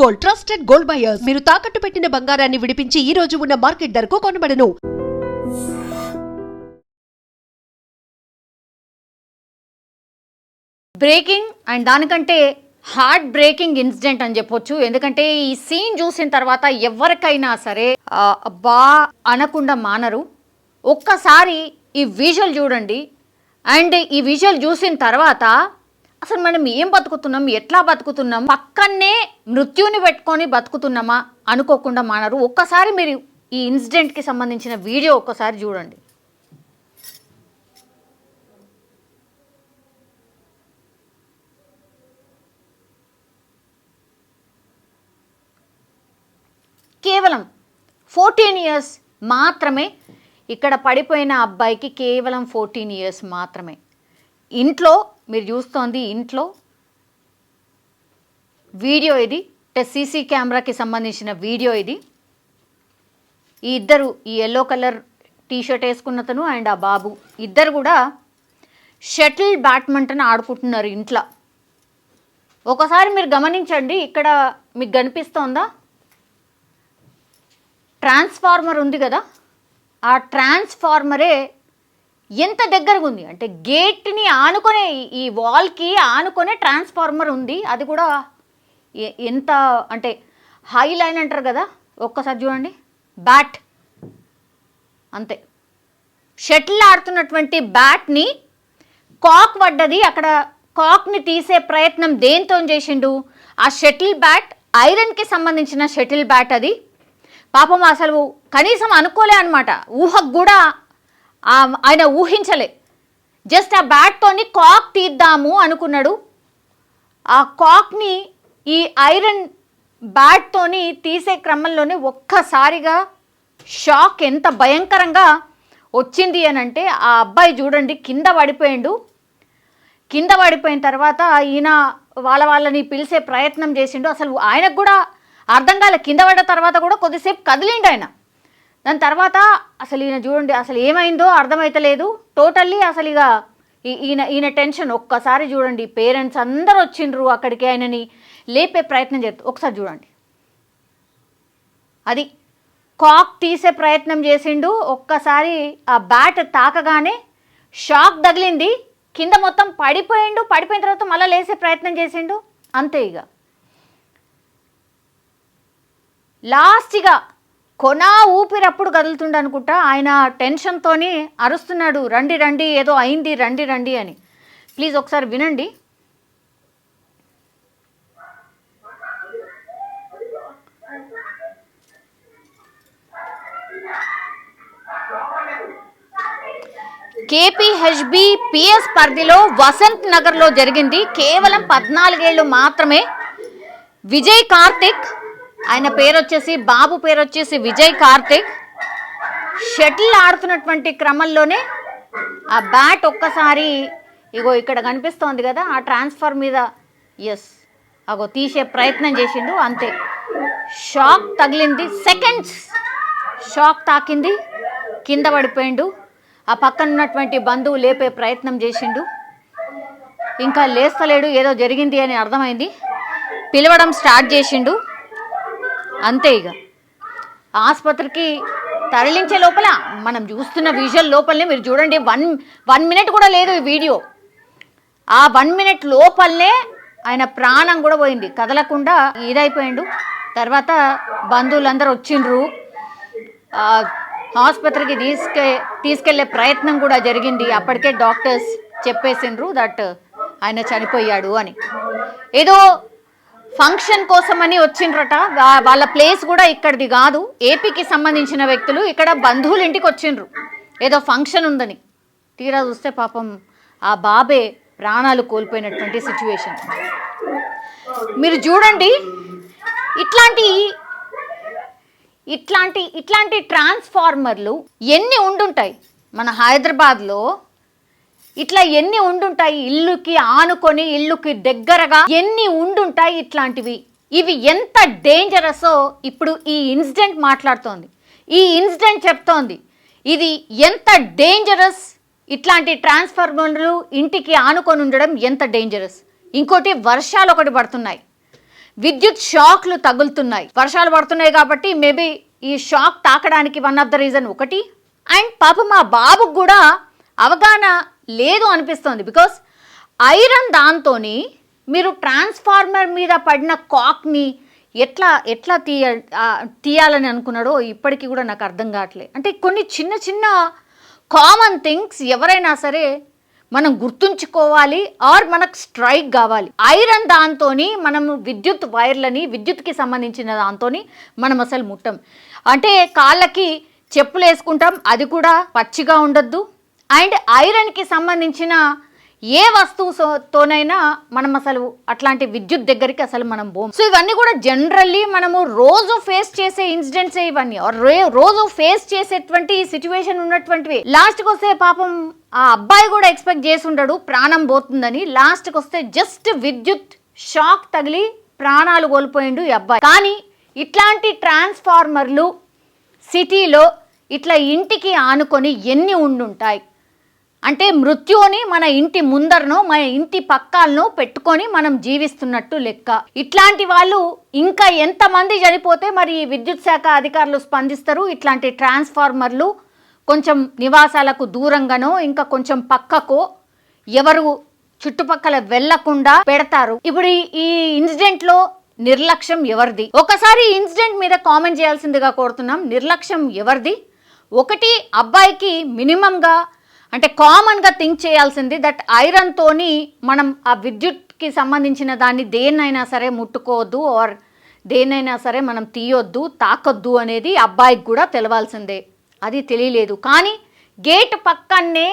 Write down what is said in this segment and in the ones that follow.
Gold trusted gold buyers మీరు తాకట్టు పెట్టిన బంగారాన్ని విడిపించి ఈ రోజు ఉన్న మార్కెట్ ధరకు కొనబడను. బ్రేకింగ్ అండ్ దానికంటే హార్ట్ బ్రేకింగ్ ఇన్సిడెంట్ అని చెప్పొచ్చు. ఎందుకంటే ఈ సీన్ చూసిన తర్వాత ఎవరికైనా సరే అబ్బా అనకుండా మానరు. ఒక్కసారి ఈ విజువల్ చూడండి. అండ్ ఈ విజువల్ చూసిన తర్వాత అసలు మనం ఏం బతుకుతున్నాం? ఎట్లా బతుకుతున్నాం? పక్కనే మృత్యుని పెట్టుకొని బతుకుతున్నామా? అనుకోకుండా మానరు. ఒక్కసారి మీరు ఈ ఇన్సిడెంట్కి సంబంధించిన వీడియో ఒక్కసారి చూడండి. కేవలం ఫోర్టీన్ ఇయర్స్ మాత్రమే ఇక్కడ పడిపోయిన అబ్బాయికి కేవలం ఫోర్టీన్ ఇయర్స్ మాత్రమే. ఇంట్లో మీరు చూస్తోంది ఇంట్లో. వీడియో ఇది సీసీ కెమెరాకి సంబంధించిన వీడియో ఇది. ఈ ఇద్దరు ఈ ఎల్లో కలర్ టీ షర్ట్ వేసుకున్నతను అండ్ ఆ బాబు. ఇద్దరు కూడా షటిల్ బ్యాడ్మింటన్ ఆడుకుంటున్నారు ఇంట్లో. ఒకసారి మీరు గమనించండి ఇక్కడ మీకు కనిపిస్తోందా? ట్రాన్స్ఫార్మర్ ఉంది కదా? ఆ ట్రాన్స్ఫార్మరే ఎంత దగ్గరగా ఉంది అంటే గేట్ని ఆనుకునే ఈ వాల్కి ఆనుకునే ట్రాన్స్ఫార్మర్ ఉంది. అది కూడా ఎంత అంటే హై లైన్ అంటారు కదా? ఒక్కసారి చూడండి. బ్యాట్. అంతే. షటిల్ ఆడుతున్నటువంటి బ్యాట్ని కాక్ పడ్డది. అక్కడ కాక్ని తీసే ప్రయత్నం దేంతో చేసిండు? ఆ షటిల్ బ్యాట్ ఐరన్కి సంబంధించిన షటిల్ బ్యాట్ అది. పాపం అసలు కనీసం అనుకోలే అనమాట ఊహకు కూడా ఆయన ఊహించలే. జస్ట్ ఆ బ్యాట్తోని కాక్ తీద్దాము అనుకున్నాడు. ఆ కాక్ని ఈ ఐరన్ బ్యాట్తోని తీసే క్రమంలోనే ఒక్కసారిగా షాక్ ఎంత భయంకరంగా వచ్చింది అని అంటే ఆ అబ్బాయి చూడండి కింద పడిపోయిండు. కింద పడిపోయిన తర్వాత ఈయన వాళ్ళ వాళ్ళని పిలిచే ప్రయత్నం చేసిండు. అసలు ఆయనకు కూడా అర్థం కాలే. కింద పడ్డ తర్వాత కూడా కొద్దిసేపు కదిలిండు ఆయన. దాని తర్వాత అసలు ఈయన చూడండి అసలు ఏమైందో అర్థమైతలేదు. టోటల్లీ అసలు ఇక ఈ- ఈయన ఈయన టెన్షన్ ఒక్కసారి చూడండి. పేరెంట్స్ అందరూ వచ్చిండ్రు అక్కడికి ఆయనని. లేపే ప్రయత్నం చేస్తారు ఒకసారి చూడండి. అది కాక్ తీసే ప్రయత్నం చేసిండు. ఒక్కసారి ఆ బ్యాట్ తాకగానే షాక్ తగిలింది. కింద మొత్తం పడిపోయిండు. పడిపోయిన తర్వాత మళ్ళీ లేసే ప్రయత్నం చేసిండు. అంతే ఇక లాస్ట్గా కొనా ఊపిరప్పుడు కదులుతుండ అనుకుంటా ఆయన టెన్షన్తోని అరుస్తున్నాడు రండి రండి ఏదో అయింది రండి రండి అని. ప్లీజ్ ఒకసారి వినండి. కేపీహెచ్బి పిఎస్ పరిధిలో వసంత్ నగర్లో జరిగింది. కేవలం పద్నాలుగేళ్ళు మాత్రమే. విజయ్ కార్తిక్ ఆయన పేరు వచ్చేసి బాబు పేరు వచ్చేసి విజయ్ కార్తిక్. షటిల్ ఆడుతున్నటువంటి క్రమంలోనే ఆ బ్యాట్ ఒక్కసారి ఇగో ఇక్కడ కనిపిస్తోంది కదా ఆ ట్రాన్స్ఫర్ మీద ఎస్ అగో తీసే ప్రయత్నం చేసిండు అంతే. షాక్ తగిలింది సెకండ్స్ షాక్ తాకింది కింద పడిపోయిండు. ఆ పక్కన ఉన్నటువంటి బంధువు లేపే ప్రయత్నం చేసిండు. ఇంకా లేస్తలేడు ఏదో జరిగింది అని అర్థమైంది. పిలవడం స్టార్ట్ చేసిండు. అంతే ఇక ఆసుపత్రికి తరలించే లోపల మనం చూస్తున్న విజువల్ లోపలనే మీరు చూడండి వన్ వన్ మినిట్ కూడా లేదు ఈ వీడియో. ఆ వన్ మినిట్ లోపలనే ఆయన ప్రాణం కూడా పోయింది. కదలకుండా ఇదైపోయిండు. తర్వాత బంధువులందరూ వచ్చిండ్రు. ఆసుపత్రికి తీసుకె తీసుకెళ్ళే ప్రయత్నం కూడా జరిగింది. అప్పటికే డాక్టర్స్ చెప్పేసిండ్రు దట్ ఆయన చనిపోయాడు అని. ఏదో ఫంక్షన్ కోసమని వచ్చిండ్రట. వాళ్ళ ప్లేస్ కూడా ఇక్కడిది కాదు. ఏపీకి సంబంధించిన వ్యక్తులు ఇక్కడ బంధువుల ఇంటికి వచ్చిండ్రు. ఏదో ఫంక్షన్ ఉందని. తీరా చూస్తే పాపం ఆ బాబే ప్రాణాలు కోల్పోయినటువంటి సిచ్యువేషన్. మీరు చూడండి ఇట్లాంటి ఇట్లాంటి ఇట్లాంటి ట్రాన్స్ఫార్మర్లు ఎన్ని ఉండుంటాయి. మన హైదరాబాద్లో ఇట్లా ఎన్ని ఉండుంటాయి ఇల్లుకి ఆనుకొని ఇల్లుకి దగ్గరగా ఎన్ని ఉండుంటాయి ఇట్లాంటివి? ఇవి ఎంత డేంజరసో ఇప్పుడు ఈ ఇన్సిడెంట్ మాట్లాడుతోంది. ఈ ఇన్సిడెంట్ చెప్తోంది. ఇది ఎంత డేంజరస్ ఇట్లాంటి ట్రాన్స్ఫార్మర్లు ఇంటికి ఆనుకొని ఉండడం ఎంత డేంజరస్ ఇంకోటి వర్షాలు ఒకటి పడుతున్నాయి. విద్యుత్ షాక్లు తగులుతున్నాయి. వర్షాలు పడుతున్నాయి కాబట్టి మేబీ ఈ షాక్ తాకడానికి వన్ ఆఫ్ ద రీజన్ ఒకటి. అండ్ పాప మా బాబుకు కూడా అవగాహన లేదు అనిపిస్తుంది. బికాస్ ఐరన్ దాంతోని మీరు ట్రాన్స్ఫార్మర్ మీద పడిన కాక్ని ఎట్లా ఎట్లా తీయ తీయాలని అనుకున్నాడో ఇప్పటికీ కూడా నాకు అర్థం కావట్లేదు. అంటే కొన్ని చిన్న చిన్న కామన్ థింగ్స్ ఎవరైనా సరే మనం గుర్తుంచుకోవాలి ఆర్ మనకు స్ట్రైక్ కావాలి. ఐరన్ దాంతోని మనము విద్యుత్ వైర్లని విద్యుత్కి సంబంధించిన దాంతోని మనం అసలు ముట్టం. అంటే కాళ్ళకి చెప్పులు వేసుకుంటాం అది కూడా పచ్చిగా ఉండద్దు. అండ్ ఐరన్కి సంబంధించిన ఏ వస్తువుతోనైనా తోనైనా మనం అసలు అట్లాంటి విద్యుత్ దగ్గరికి అసలు మనం పోం సో ఇవన్నీ కూడా జనరల్లీ మనము రోజు ఫేస్ చేసే ఇన్సిడెంట్స్ ఇవన్నీ. రోజు ఫేస్ చేసేటువంటి సిచ్యువేషన్ ఉన్నటువంటివి. లాస్ట్కి వస్తే పాపం ఆ అబ్బాయి కూడా ఎక్స్పెక్ట్ చేసి ఉండడు ప్రాణం పోతుందని. లాస్ట్కి వస్తే జస్ట్ విద్యుత్ షాక్ తగిలి ప్రాణాలు కోల్పోయిండు ఈ అబ్బాయి. కానీ ఇట్లాంటి ట్రాన్స్ఫార్మర్లు సిటీలో ఇట్లా ఇంటికి ఆనుకొని ఎన్ని ఉండుంటాయి? అంటే మృత్యుని మన ఇంటి ముందరనో మన ఇంటి పక్కాలను పెట్టుకొని మనం జీవిస్తున్నట్టు లెక్క. ఇట్లాంటి వాళ్ళు ఇంకా ఎంతమంది చనిపోతే మరి ఈ విద్యుత్ శాఖ అధికారులు స్పందిస్తారు? ఇట్లాంటి ట్రాన్స్ఫార్మర్లు కొంచెం నివాసాలకు దూరంగానో ఇంకా కొంచెం పక్కకో ఎవరు చుట్టుపక్కల వెళ్ళకుండా పెడతారు. ఇప్పుడు ఈ- ఇన్సిడెంట్లో నిర్లక్ష్యం ఎవరిది? ఒకసారి ఇన్సిడెంట్ మీద కామెంట్ చేయాల్సిందిగా కోరుతున్నాం. నిర్లక్ష్యం ఎవరిది? ఒకటి అబ్బాయికి మినిమంగా అంటే కామన్గా థింక్ చేయాల్సింది దట్ ఐరన్తోని మనం ఆ విద్యుత్కి సంబంధించిన దాన్ని దేన్నైనా సరే ముట్టుకోవద్దు ఆర్ దేన్నైనా సరే మనం తీయొద్దు తాకొద్దు అనేది అబ్బాయికి కూడా తెలవాల్సిందే. అది తెలియలేదు. కానీ గేట్ పక్కనే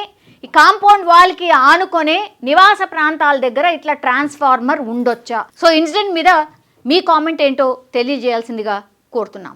ఈ కాంపౌండ్ వాల్కి ఆనుకొనే నివాస ప్రాంతాల దగ్గర ఇట్లా ట్రాన్స్ఫార్మర్ ఉండొచ్చా? సో ఇన్సిడెంట్ మీద మీ కామెంట్ ఏంటో తెలియజేయాల్సిందిగా కోరుతున్నాం.